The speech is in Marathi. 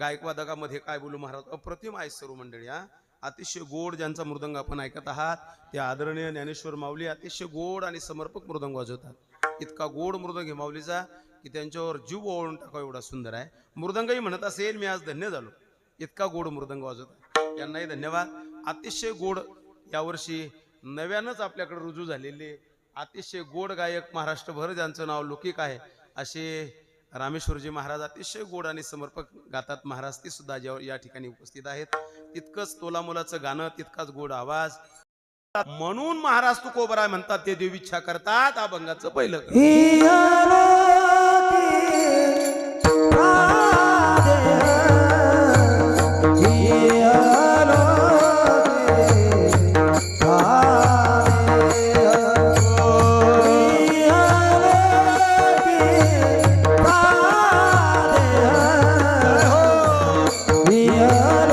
गायकवादकामध्ये काय बोलू महाराज? अप्रतिम आहे सर्व मंडळी हा. अतिशय गोड ज्यांचा मृदंग आपण ऐकत आहात ते आदरणीय ज्ञानेश्वर माऊली अतिशय गोड आणि समर्पक मृदंग वाजवतात. इतका गोड मृदंग हे माऊलीचा की त्यांच्यावर जीव ओळून टाकावा एवढा सुंदर आहे. मृदंगही म्हणत असेल मी आज धन्य झालो. इतका गोड मृदंग वाजवतात. त्यांनाही धन्यवाद. अतिशय गोड यावर्षी नव्यानंच आपल्याकडे रुजू झालेले अतिशय गोड गायक महाराष्ट्रभर ज्यांचं नाव लौकिक आहे असे रामेश्वरजी महाराज अतिशय गोड आणि समर्पक गातात महाराज ती सुद्धा या ठिकाणी उपस्थित आहेत. तितकंच तोलामोलाचं गाणं तितकाच गोड आवाज. म्हणून महाराज तुकोबराय म्हणतात ते देव इच्छा करतात अभंगाचं पहिलं ला